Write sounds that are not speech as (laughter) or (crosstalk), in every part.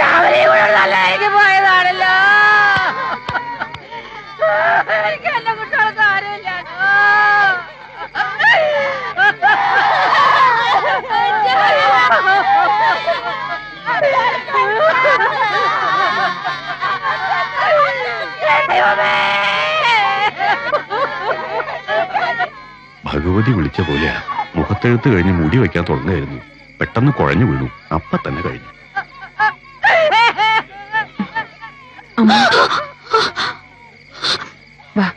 രാവിലെ കൂടെ നല്ല എനിക്ക് പോയതാണല്ലോ. എനിക്ക് എന്റെ കുട്ടികൾക്ക് ആരുമില്ല. ഭഗവതി വിളിച്ച പോലെ മുഖത്തെഴുത്ത് കഴിഞ്ഞ് മുടി വയ്ക്കാൻ തുടങ്ങായിരുന്നു പെട്ടെന്ന് കുഴഞ്ഞു വീണു. അപ്പ തന്നെ കഴിഞ്ഞു. വാ.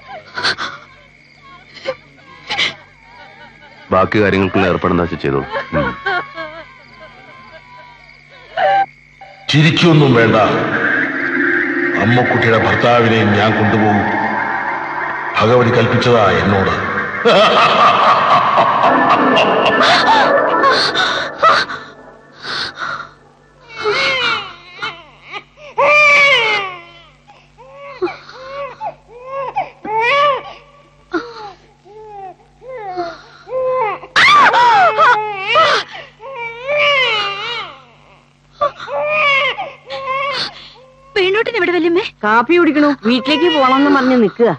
ബാക്കി കാര്യങ്ങൾക്കുള്ള ഏർപ്പെടുന്ന വെച്ച് ചെയ്തോളൂ. ചിരിക്കൊന്നും വേണ്ട. അമ്മക്കുട്ടിയുടെ ഭർത്താവിനെയും ഞാൻ കൊണ്ടുപോകും. ഭഗവതി കൽപ്പിച്ചതാ എന്നോട്. (laughs) കാപ്പി കുടിക്കണു. വീട്ടിലേക്ക് പോണെന്ന് പറഞ്ഞ് നിൽക്കുക.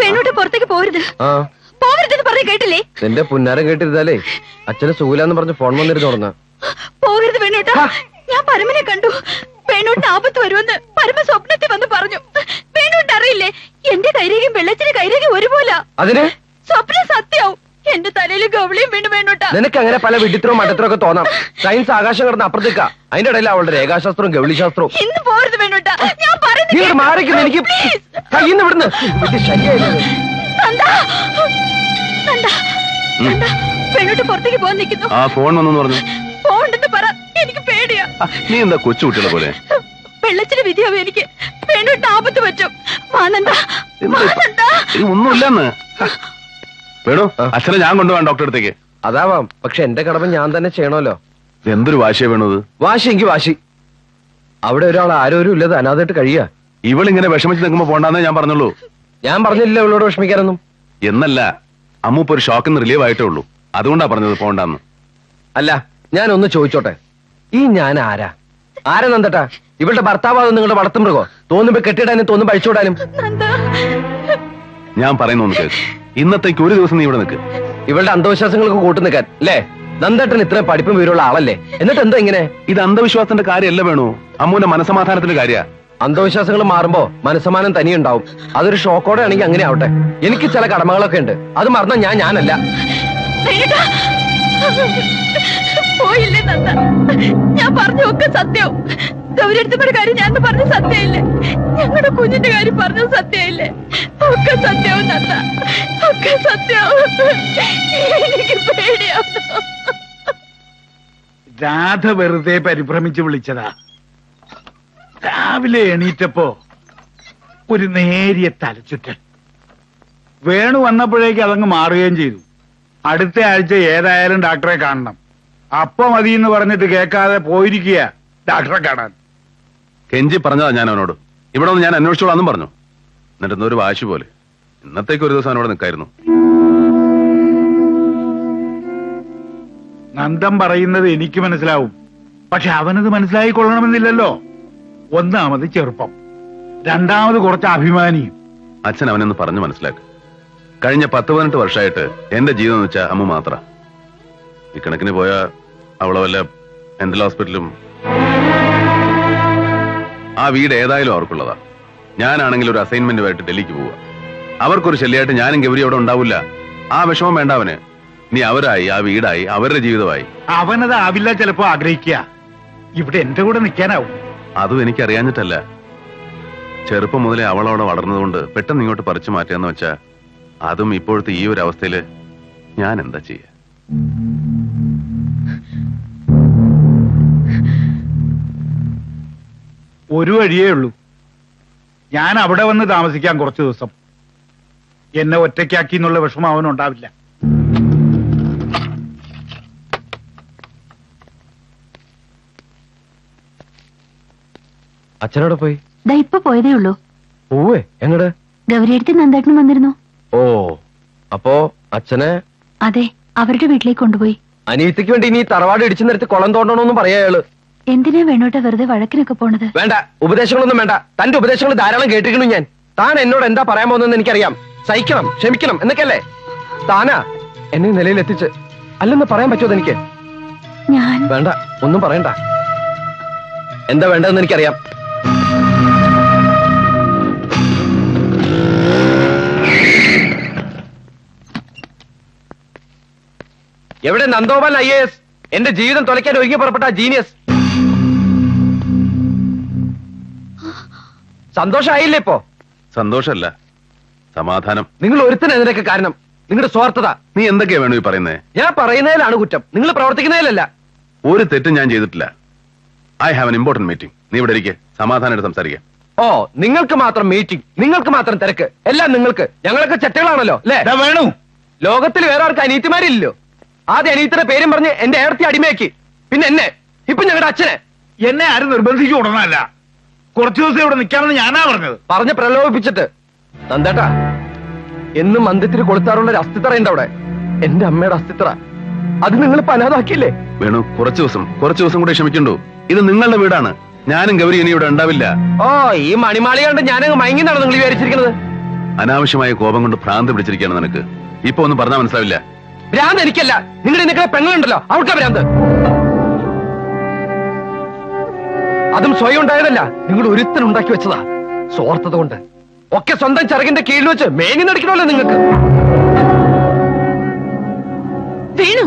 പെണ്ണോട്ട് പുറത്തേക്ക് പോരുത്. ആ. പോകരുതെന്ന് പറഞ്ഞ് കേട്ടില്ലേ? നിന്റെ പുന്നാരം കേട്ടിരുന്നാലേ അച്ഛന് സുഖിലാന്ന് പറഞ്ഞ് ഫോൺ വന്നിരുന്നു തുടങ്ങ പോകരുത് വേണോട്ട ഞാൻ പരമനെ കണ്ടു. വേണോട്ടിന് ആപത്ത് വരുമെന്ന് പരമ സ്വപ്നത്തിൽ വന്ന് പറഞ്ഞു. വേണോട്ട് അറിയില്ലേ? എന്റെ കൈരേഖയും വെള്ളത്തിന്റെ കൈരേഖയും ഒരുപോലെ. അതിന്? സ്വപ്നം സത്യവും എന്റെ തലയിൽ ഗൗളിയും വീണ്ടും വേണ്ടോട്ട നിനക്ക് അങ്ങനെ പല വിഡിത്രവും മണ്ടത്തരവും ഒക്കെ തോന്നാം. സയൻസ് ആകാശം കിടന്ന് അപ്പുറത്തേക്ക. അതിന്റെ ഇടയിൽ അവളുടെ രേഖാശാസ്ത്രവും ഗൗളിശാസ്ത്രവും ഇന്ന് പോരുത് ഞാൻ ഇവിടെ മാറിക്കുന്നു എനിക്ക് ഇന്ന് ഇവിടുന്ന്? വേണോട്ട് പുറത്തേക്ക് പോകാൻ നിൽക്കുന്നു. ആ ഫോൺ വന്നു പറഞ്ഞു. പോണ്ടെന്ന് പറ. എനിക്ക് പേടിയാ. നീ എന്താ കൊച്ചു കുട്ടികളെ പോലെ? വെള്ളച്ചിന് വിധിയാവും എനിക്ക്. വേണോട്ട് ആപത്ത് പറ്റും? മാനന്ദ ഒന്നുമില്ലെന്ന്. വേണു അച്ഛനെ ഞാൻ കൊണ്ടുപോകാൻ ഡോക്ടറെ അടുത്തേക്ക്. അതാവാം. പക്ഷെ എന്റെ കടമ ഞാൻ തന്നെ ചെയ്യണമല്ലോ. എന്തൊരു വാശിയാ വേണത് വാശി എങ്കിൽ വാശി. അവിടെ ഒരാൾ ആരോരും ഇല്ലത് അനാഥായിട്ട് കഴിയാ. ഇവളിങ്ങനെ വിഷമിച്ച് നിൽക്കുമ്പോ പോണ്ടെന്നേ ഞാൻ പറഞ്ഞുള്ളൂ. ഞാൻ പറഞ്ഞില്ല ഇവളോട് വിഷമിക്കാനൊന്നും. എന്നല്ല അമ്മൂപ്പ് ഒരു ഷോക്കിന്ന് റിലീവ് ആയിട്ടേ ഉള്ളൂ. അതുകൊണ്ടാ പറഞ്ഞത് പോണ്ടെന്ന്. അല്ല ഞാൻ ഒന്ന് ചോദിച്ചോട്ടെ. ഈ ഞാൻ ആരാ? ആരാ നന്ദട്ടാ ഇവളുടെ ഭർത്താവാകും നിങ്ങളുടെ വളർത്തുമൃഗോ? തോന്നുമ്പോ കെട്ടിടാനും തോന്നുമ്പോ അഴിച്ചുവിടാനും? ഞാൻ പറയുന്നു ഒന്ന് കേൾക്ക് ഇന്നത്തേക്ക് ഒരു ദിവസം നീ ഇവിടെ നിൽക്ക്. ഇവളുടെ അന്ധവിശ്വാസങ്ങൾക്ക് കൂട്ടു നിൽക്കാൻ അല്ലേ? നന്ദേട്ടൻ ഇത്രയും പഠിപ്പും വിവരമുള്ള ആളല്ലേ? എന്നിട്ട് എന്താ ഇങ്ങനെ? ഇത് അന്ധവിശ്വാസത്തിന്റെ കാര്യമല്ല വേണു. അമ്മൂന്റെ മനസമാധാനത്തിന്റെ കാര്യ. അന്ധവിശ്വാസങ്ങൾ മാറുമ്പോ മനസ്സമാനം തനിയുണ്ടാവും. അതൊരു ഷോക്കോടെ ആണെങ്കിൽ അങ്ങനെ ആവട്ടെ. എനിക്ക് ചില കടമകളൊക്കെ ഉണ്ട്. അത് മറന്ന ഞാൻ ഞാനല്ല. പോയില്ലേ നന്ദ? ഞാൻ പറഞ്ഞ ഒക്കെ സത്യവും ഗൗരിയടുത്തമ്മയുടെ കാര്യം ഞാൻ പറഞ്ഞ സത്യമില്ലേ ഞങ്ങളുടെ കുഞ്ഞിന്റെ കാര്യം പറഞ്ഞ സത്യമില്ലേ ഒക്കെ സത്യവും നന്ദ ഒക്കെ സത്യവും. രാധ വെറുതെ പരിഭ്രമിച്ച് വിളിച്ചതാ. രാവിലെ എണീറ്റപ്പോ ഒരു നേരിയ തലച്ചുറ്റൽ. വേണു വന്നപ്പോഴേക്ക് അതങ്ങ് മാറുകയും ചെയ്തു. അടുത്ത ആഴ്ച ഏതായാലും ഡാക്ടറെ കാണണം. അപ്പൊ മതി എന്ന് പറഞ്ഞിട്ട് കേൾക്കാതെ പോയിരിക്കുക ഡാക്ടറെ കാണാൻ. കെഞ്ചി പറഞ്ഞതാ ഞാൻ അവനോട്. ഇവിടെ ഒന്ന് ഞാൻ അന്വേഷിച്ചോളാന്നും പറഞ്ഞു. എന്നിട്ട് ഒരു വാശി പോലെ. ഇന്നത്തേക്ക് ഒരു ദിവസം അവനോട് നിൽക്കായിരുന്നു. നന്ദം പറയുന്നത് എനിക്ക് മനസ്സിലാവും. പക്ഷെ അവനത് മനസ്സിലായി കൊള്ളണമെന്നില്ലല്ലോ ഒന്നാമത് ചെറുപ്പം. രണ്ടാമത് കുറച്ച് അഭിമാനിയും. അച്ഛൻ അവനെന്ന് പറഞ്ഞു മനസ്സിലാക്കി. കഴിഞ്ഞ പത്ത് പതിനെട്ട് വർഷമായിട്ട് എന്റെ ജീവിതം എന്ന് വെച്ചാൽ അമ്മ മാത്ര. ഈ കണക്കിന് പോയ അവളെ വല്ല മെന്റൽ ഹോസ്പിറ്റലും ആ വീട് ഏതായാലും അവർക്കുള്ളതാ. ഞാനാണെങ്കിൽ ഒരു അസൈൻമെന്റുമായിട്ട് ഡൽഹിക്ക് പോവുക. അവർക്കൊരു ശല്യമായിട്ട് ഞാനും ഗൗരി അവിടെ ഉണ്ടാവില്ല. ആ വിഷമം വേണ്ട അവന്. നീ അവരായി ആ വീടായി അവരുടെ ജീവിതമായി. അവനത് ആവില്ല ചിലപ്പോ ആഗ്രഹിക്കുക. ഇവിടെ എന്റെ കൂടെ നിൽക്കാനാവും. അതും എനിക്ക് അറിയാഞ്ഞിട്ടല്ല ചെറുപ്പം മുതലേ അവളവിടെ വളർന്നതുകൊണ്ട് പെട്ടെന്ന് ഇങ്ങോട്ട് പറിച്ചു മാറ്റാന്ന് വെച്ചാ അതും ഇപ്പോഴത്തെ ഈ ഒരു അവസ്ഥയിൽ ഞാൻ എന്താ ചെയ്യ? ഒരു വഴിയേ ഉള്ളൂ. ഞാൻ അവിടെ വന്ന് താമസിക്കാൻ കുറച്ചു ദിവസം. എന്നെ ഒറ്റയ്ക്കാക്കി എന്നുള്ള വിഷമം അവനുണ്ടാവില്ല അച്ഛനോട് പോയി? ദാ ഇപ്പൊ പോയതേ ഉള്ളൂ. പോവേ? എങ്ങട്? ഗൗരിയടുത്ത് നന്ദേട്ടനും വന്നിരുന്നു. ഓ അപ്പോ അച്ഛനെ? അതെ അവരുടെ വീട്ടിലേക്ക് കൊണ്ടുപോയി. അനിയത്തിക്ക് വേണ്ടി ഇനി തറവാട് ഇടിച്ചു നിരത്തി കുളം തോണ്ടണമെന്നും പറയാ അയാൾ എന്തിനാ വേണോട്ട വെറുതെ വഴക്കിനൊക്കെ പോണത്? വേണ്ട ഉപദേശങ്ങളൊന്നും വേണ്ട. തന്റെ ഉപദേശങ്ങൾ ധാരാളം കേട്ടിരിക്കുന്നു ഞാൻ. താൻ എന്നോട് എന്താ പറയാൻ പോകുന്നതെന്ന് എനിക്കറിയാം. സഹിക്കണം ക്ഷമിക്കണം എന്നൊക്കെയല്ലേ? താനാ എന്നെ നിലയിൽ എത്തിച്ച് അല്ലെന്ന് പറയാൻ പറ്റുമോ എനിക്ക് ഞാൻ വേണ്ട ഒന്നും പറയണ്ട. എന്താ വേണ്ടതെന്ന് എനിക്കറിയാം. എവിടെ നന്ദോപാൽ ഐ എസ്? എന്റെ ജീവിതം തുലയ്ക്കാൻ ഒരുങ്ങി പുറപ്പെട്ട ജീനിയസ്. സന്തോഷമായില്ലേ ഇപ്പോ? സന്തോഷമല്ല സമാധാനം. നിങ്ങൾ ഒരുത്തനെ ഇതിനൊക്കെ കാരണം നിങ്ങളുടെ സ്വാർത്ഥത. നീ എന്തൊക്കെയാ വേണോ ഈ പറയുന്നേ? ഞാൻ പറയുന്നതിലാണ് കുറ്റം. നിങ്ങൾ പ്രവർത്തിക്കുന്നതിലല്ല. ഒരു തെറ്റും ഞാൻ ചെയ്തിട്ടില്ല. I have an important meeting നീ ഇവിടെ ഇരിക്കെ. സമാധാനമായിട്ട് സംസാരിക്കാം. ഓ നിങ്ങൾക്ക് മാത്രം മീറ്റിംഗ് നിങ്ങൾക്ക് മാത്രം തിരക്ക് എല്ലാം നിങ്ങൾക്ക്. ഞങ്ങളൊക്കെ ചെറ്റകളാണല്ലോ അല്ലേ? വേണു. ലോകത്തിൽ വേറെ ആർക്ക് അനീത്തിമാരില്ലല്ലോ. ആദ്യം അനീത്തിന്റെ പേരും പറഞ്ഞ് എന്റെ ഏർത്തി അടിമയാക്കി. പിന്നെ എന്നെ. ഇപ്പൊ ഞങ്ങളുടെ അച്ഛനെ. എന്നെ ആരും നിർബന്ധിച്ചു ഉടനല്ല കുറച്ചു ദിവസം ഇവിടെ നിൽക്കാമെന്ന് ഞാനാ പറഞ്ഞത്. പറഞ്ഞ് പ്രലോഭിപ്പിച്ചിട്ട്. നന്ദേട്ടാ എന്നും മന്ദിരത്തിൽ കൊളുത്താറുള്ള ഒരു അസ്ഥിത്തറ ഉണ്ട് അവിടെ. എന്റെ അമ്മയുടെ അസ്ഥിത്തറ. അത് നിങ്ങൾ പനാതാക്കിയില്ലേ വേണു കുറച്ചു ദിവസം കുറച്ചു ദിവസം കൂടെ ക്ഷമിക്കണ്ടു. ഇത് നിങ്ങളുടെ വീടാണ്. ഞാനും ഗൗരി ഇനി ഇവിടെ ഉണ്ടാവില്ല. ഓ ഈ മണിമാളി കണ്ട് ഞാനങ്ങ് മയങ്ങിന്നാണ് നിങ്ങൾ വിചാരിച്ചിരിക്കുന്നത്. അനാവശ്യമായ കോപം കൊണ്ട് ഭ്രാന്ത് പിടിച്ചിരിക്കുകയാണ് നിനക്ക്. ഇപ്പൊ ഒന്നും പറഞ്ഞാൽ മനസ്സിലാവില്ല. ഭ്രാന്ത് എനിക്കല്ല. നിങ്ങളുടെ നിങ്ങളെ പെങ്ങളുണ്ടല്ലോ. അവൾക്കാ ഭ്രാന്ത്. അതും സ്വയം ഉണ്ടായതല്ല. നിങ്ങൾ ഒരുത്തൻ ഉണ്ടാക്കി വെച്ചതാ. സ്വാർത്ഥത കൊണ്ട്. ഒക്കെ സ്വന്തം ചിറകിന്റെ കീഴിൽ വെച്ച് മേനി നടിക്കണമല്ലോ നിങ്ങൾക്ക്. വേണു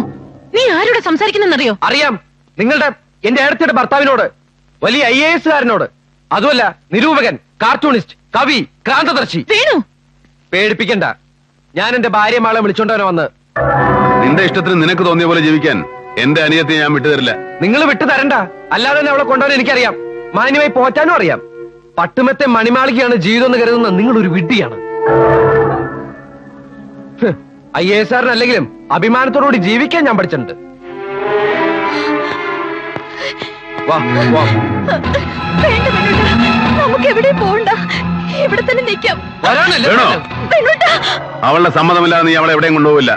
നീ ആരോട് സംസാരിക്കുന്നെന്നറിയോ? അറിയാം. നിങ്ങളുടെ എന്റെ അടുത്തയുടെ ഭർത്താവിനോട് വലിയ ഐ എ എസുകാരനോട് അതുമല്ല നിരൂപകൻ കാർട്ടൂണിസ്റ്റ് കവി ക്രാന്തദർശി. വേണു. പേടിപ്പിക്കണ്ട. ഞാൻ എന്റെ ഭാര്യമാളെ വിളിച്ചോണ്ടവനെ വന്ന്. നിന്റെ ഇഷ്ടത്തിന് നിനക്ക് തോന്നിയ പോലെ ജീവിക്കാൻ എന്റെ അനിയത്തെ ഞാൻ വിട്ടുതരില്ല. നിങ്ങൾ വിട്ടു തരണ്ട അല്ലാതെ തന്നെ അവളെ കൊണ്ടുവരാൻ എനിക്കറിയാം. മാന്യമായി പോറ്റാനും അറിയാം. പട്ടുമത്തെ മണിമാളികയാണ് ജീവിതം എന്ന് കരുതുന്ന നിങ്ങൾ ഒരു വിഡ്ഢിയാണ് ഐ എ എസ് ആറിനല്ലെങ്കിലും അഭിമാനത്തോടുകൂടി ജീവിക്കാൻ ഞാൻ പഠിച്ചിട്ടുണ്ട്. വാ വാ. വേണ്ട വേണുട്ടാ നമുക്ക് എവിടെ പോണ്ട ഇവിടെ തന്നെ നിൽക്കാം. വരാനല്ലേ വേണോ? വേണുട്ടാ അവളുടെ സമ്മതമില്ലാതെ നീ അവളെ എവിടെയും കൊണ്ടുപോവില്ല.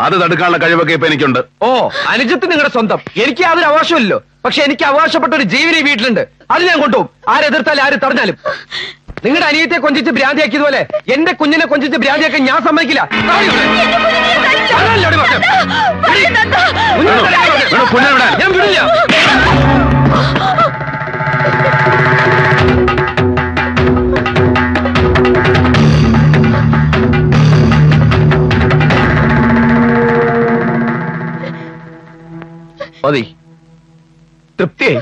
അത് തടുക്കാനുള്ള കഴിവൊക്കെ ഇപ്പൊ എനിക്കുണ്ട്. ഓ അനുജത്ത് നിങ്ങളുടെ സ്വന്തം. എനിക്ക് യാതൊരു അവകാശമില്ലല്ലോ പക്ഷെ എനിക്ക് അവകാശപ്പെട്ട ഒരു ജീവിനി വീട്ടിലുണ്ട്. അത് ഞാൻ കൊണ്ടുപോകും. ആരെതിർത്താലും ആര് തടഞ്ഞാലും. നിങ്ങളുടെ അനിയത്തെ കൊഞ്ചിച്ച് ഭ്രാന്തിയാക്കിയതുപോലെ എന്റെ കുഞ്ഞിനെ കൊഞ്ചിച്ച് ഭ്രാന്തിയാക്കാൻ ഞാൻ സമ്മതിക്കില്ല. ഞാൻ ഇവിടെ. തൃപ്തിയായി.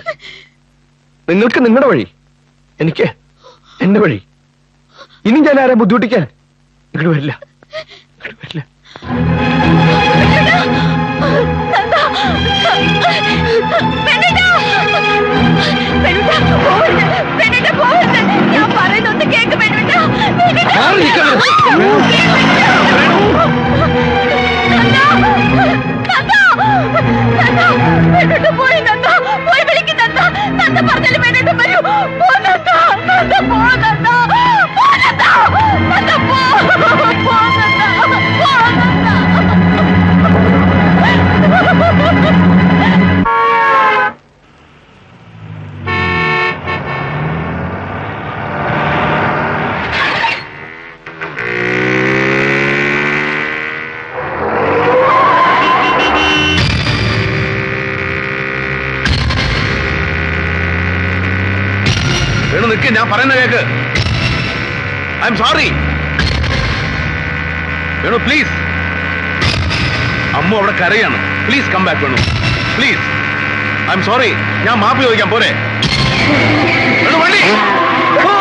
നിങ്ങൾക്ക് നിങ്ങളുടെ വഴി. എനിക്ക് എന്റെ വഴി. ഇനി ഞാൻ ആരെ ബുദ്ധിമുട്ടിക്കാൻ? ഇങ്ങോട്ട് വരില്ല. ഇങ്ങോട്ട് വരില്ല. മാറി നിൽക്കണം. നിൽക്ക് ഞാൻ പറയുന്ന കേക്ക്. I'm sorry Venu please അമ്മ അവിടെ കരയാണ്. Please come back Venu. Please I'm sorry ഞാൻ മാപ്പ് ചോദിക്കാൻ പോരെ. Oh വണ്ടി വേണു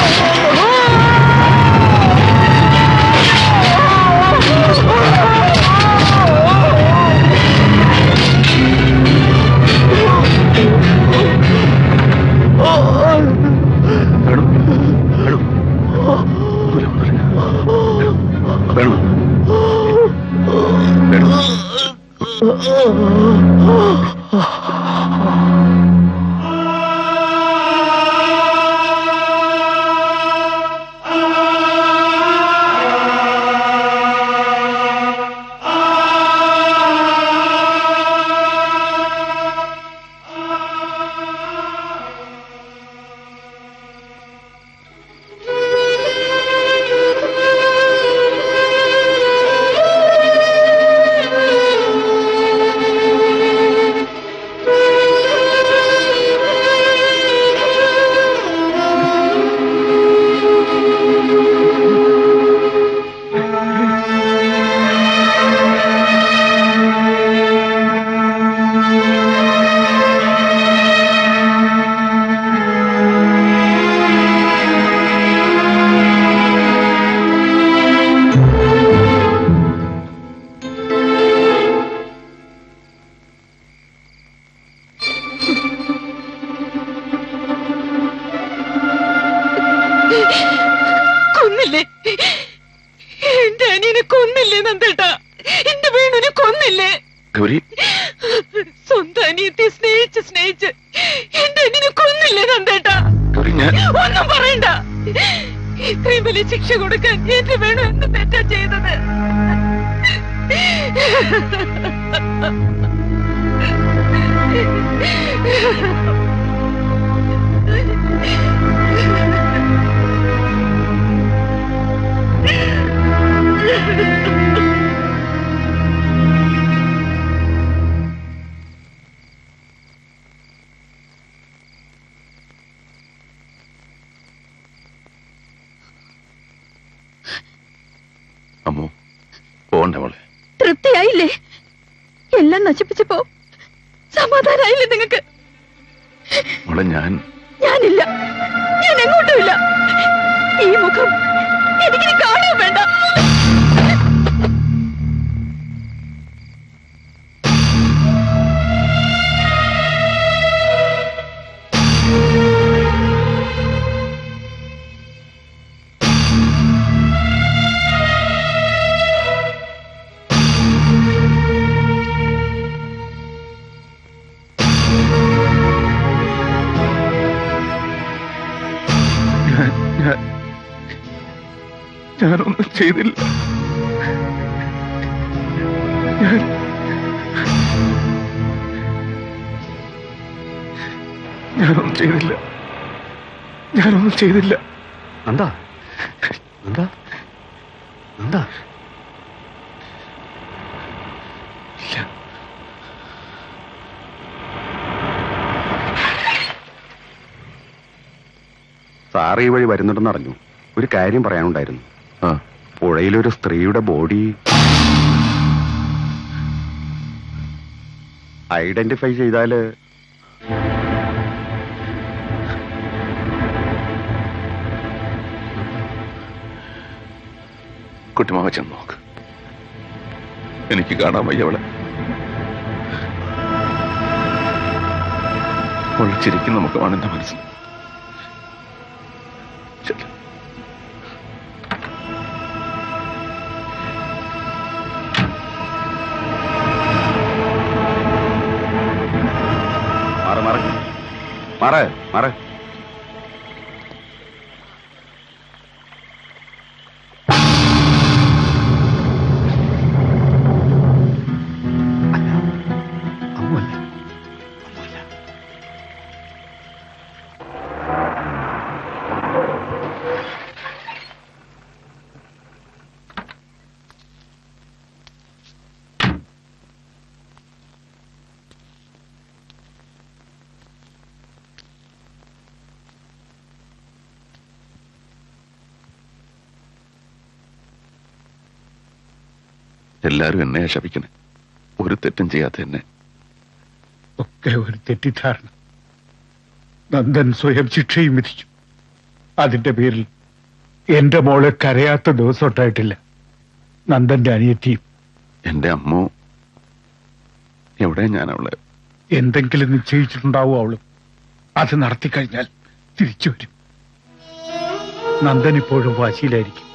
വേണു ഗൗരി. സ്വന്തം അനിയത്തെ സ്നേഹിച്ച് സ്നേഹിച്ച് എന്റെ അനിയനെ കൊന്നില്ലേ നന്ദേട്ടാ? ഗൗരി ഞാൻ ഒന്നും പറയണ്ട. ഇത്രയും വലിയ ശിക്ഷ കൊടുക്കാൻ എന്റെ വേണു എന്ന് തെറ്റാ ചെയ്തത്. തൃപ്തിയായില്ലേ എല്ലാം നശിപ്പിച്ചപ്പോ സമാധാനായില്ലേ നിങ്ങക്ക്? ഞാൻ ഞാനില്ല. ഞാൻ എങ്ങോട്ടുമില്ല ഈ മുഖം ഞാനൊന്നും ചെയ്തില്ല. ഞാൻ ഞാനൊന്നും ചെയ്തില്ല. ഞാനൊന്നും ചെയ്തില്ല. എന്താ എന്താ എന്താ സാറ് ഈ വഴി വരുന്നുണ്ടെന്ന് അറിഞ്ഞു. ഒരു കാര്യം പറയാനുണ്ടായിരുന്നു. പുഴയിലൊരു സ്ത്രീയുടെ ബോഡി. ഐഡന്റിഫൈ ചെയ്താൽ കുട്ടിമാവ ചെന്ന് നോക്ക്. എനിക്ക് കാണാൻ വയ്യ അവളെ. ഒളിച്ചിരിക്കുന്ന മുഖമാണ് എന്റെ മനസ്സിൽ. മാറ് മാറ്. എല്ലാരും എന്നെ ശപിക്കണേ. ഒരു തെറ്റും ചെയ്യാത്ത എന്നെ. ഒക്കെ ഒരു തെറ്റിദ്ധാരണ. നന്ദൻ സ്വയം ശിക്ഷയും വിധിച്ചു. അതിന്റെ പേരിൽ എന്റെ മോളെ കരയാത്ത ദിവസം ഉണ്ടായിട്ടില്ല. നന്ദന്റെ അനിയത്തിയും. എന്റെ അമ്മ എവിടെ ഞാൻ അവളെ എന്തെങ്കിലും നിശ്ചയിച്ചിട്ടുണ്ടാവും അവൾ? അത് നടത്തി കഴിഞ്ഞാൽ തിരിച്ചു വരും. നന്ദൻ ഇപ്പോഴും വാശിയിലായിരിക്കും.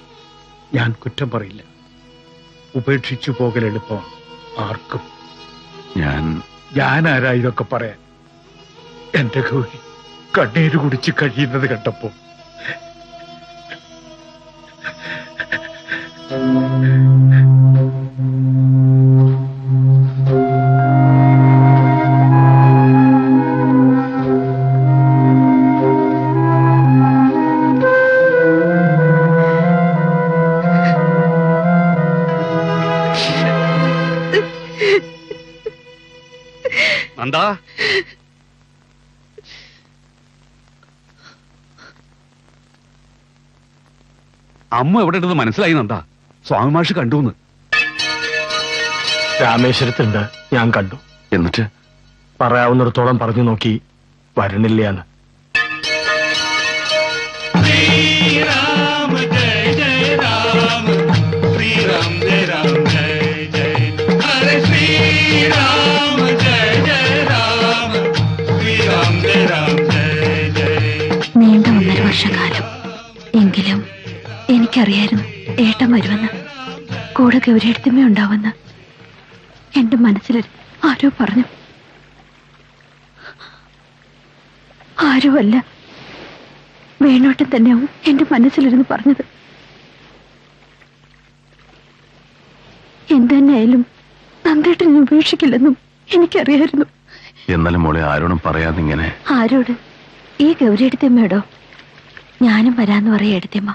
ഞാൻ കുറ്റം പറയില്ല. ഉപേക്ഷിച്ചു പോകൽ എളുപ്പം. ആർക്കും. ഞാൻ ഞാൻ ആരാ ഇതൊക്കെ പറയാൻ? എന്റെ ഗൗരി കണ്ണീര് കുടിച്ച് കഴിയുന്നത് കണ്ടപ്പോ. നന്ദാ അമ്മ എവിടെ ഉണ്ടെന്ന് മനസ്സിലായി നന്ദാ സ്വാമി മാഷ് കണ്ടുന്ന് രാമേശ്വരത്തുണ്ട് ഞാൻ കണ്ടു. എന്നിട്ട്? പറയാവുന്നിടത്തോളം പറഞ്ഞു നോക്കി വരണില്ലാന്ന് നീണ്ട ഒന്നര വർഷക്കാലം. എങ്കിലും എനിക്കറിയായിരുന്നു ഏട്ടൻ വരുമെന്ന്. കൂടെ ഗൗരിയെടുത്തുമേ ഉണ്ടാവുന്ന എന്റെ മനസ്സിൽ ആരോ പറഞ്ഞു. ആരുമല്ല. വേണോട്ടം തന്നെയാവും എന്റെ മനസ്സിലിരുന്ന് പറഞ്ഞത്. എന്തെന്നായാലും നന്ദേട്ടൻ ഉപേക്ഷിക്കില്ലെന്നും എനിക്കറിയായിരുന്നു. എന്നാലും മോളെ ആരോടും പറയാതിങ്ങനെ. ആരോട്? ഈ ഗൗരി എടുത്തമ്മയോടോ ഞാനും വരാന്ന് പറയും എടുത്തമ്മ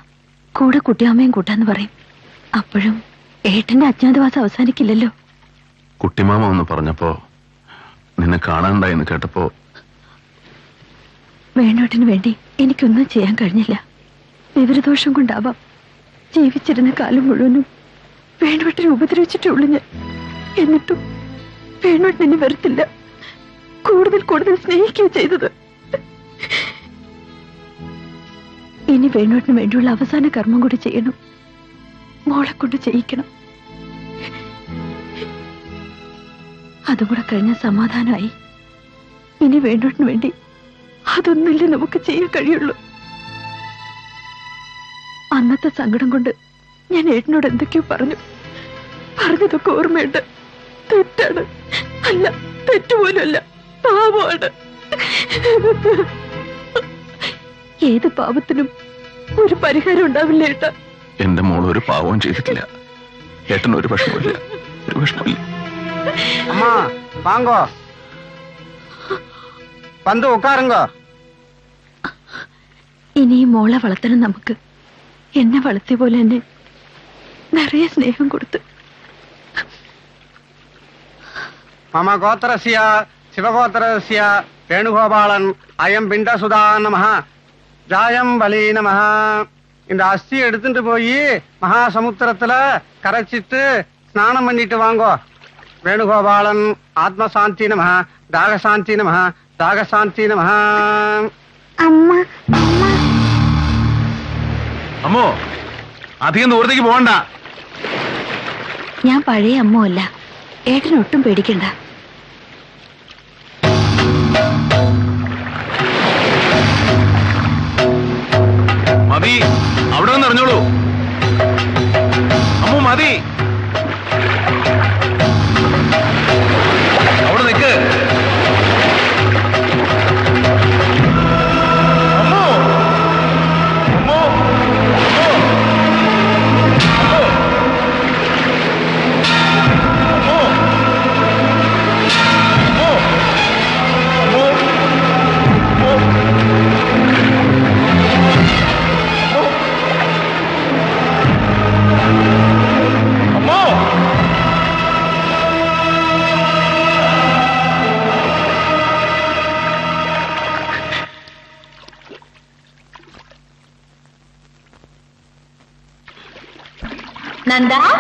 കൂടെ കുട്ടിയമ്മയും കൂട്ടാന്ന് പറയും. അപ്പോഴും ഏട്ടന്റെ അജ്ഞാതവാസം അവസാനിക്കില്ലല്ലോ. കുട്ടിമാമ ഒന്ന് പറഞ്ഞപ്പോ നിന്നെ കാണാണ്ടായെന്ന് കേട്ടപ്പോ വേണോട്ടിന് വേണ്ടി എനിക്കൊന്നും ചെയ്യാൻ കഴിഞ്ഞില്ല. വിവരദോഷം കൊണ്ടാവാം. ജീവിച്ചിരുന്ന കാലം മുഴുവനും വേണോട്ടിനെ ഉപദ്രവിച്ചിട്ടേ ഉള്ളൂ ഞാൻ. എന്നിട്ടും വേണോട്ടിനെ വെറുത്തില്ല. കൂടുതൽ കൂടുതൽ സ്നേഹിക്കുകയും ചെയ്തത് ഇനി വേണോട്ടിന് വേണ്ടിയുള്ള അവസാന കർമ്മം കൂടി ചെയ്യണം. മോളെ കൊണ്ട് ചെയ്യിക്കണം. അതും കൂടെ കഴിഞ്ഞ സമാധാനമായി. ഇനി വേണോട്ടിന് വേണ്ടി അതൊന്നില്ലേ നമുക്ക് ചെയ്യാൻ കഴിയുള്ളൂ. അന്നത്തെ സങ്കടം കൊണ്ട് ഞാൻ ഏട്ടനോട് എന്തൊക്കെയോ പറഞ്ഞു. പറഞ്ഞതൊക്കെ ഓർമ്മയുണ്ട്. തെറ്റാണ്. അല്ല തെറ്റുപോലുമല്ല. പാപമാണ് ഏത് പാപത്തിനും ഒരു പരിഹാരം ഉണ്ടാവില്ല ഏട്ടാ എന്റെ മോൾ ഒരു പാവവും ചെയ്തിട്ടില്ല ഏട്ടന് ഒരു വിഷമമില്ല ഒരു വിഷമമില്ല அம்மா வாங்கோ வந்து உட்காருங்க ഇനി ഈ മോളെ വളർത്തണം നമുക്ക് എന്നെ വളർത്തിയ പോലെ തന്നെ നിറയെ സ്നേഹം കൊടുത്ത് மம கோத்திரஸ்ய சிவகோத்திரஸ்ய வேணுகோபாலன் அயம் பிண்டசுதா நம ஜாயம் பலி நம இந்த அஸ்தி எடுத்துட்டு போய் மகாசமுத்திரத்துல கரைச்சிட்டு ஸ்நானம் பண்ணிட்டு வாங்கோ வேணுகோபாலன் ஆத்மசாந்தி நம தாகசாந்தி நம தாகசாந்தி நம അമ്മോ അധികം ദൂരത്തേക്ക് പോകണ്ട ഞാൻ പഴയ അമ്മ അല്ല ഏട്ടനൊട്ടും പേടിക്കണ്ട आंदा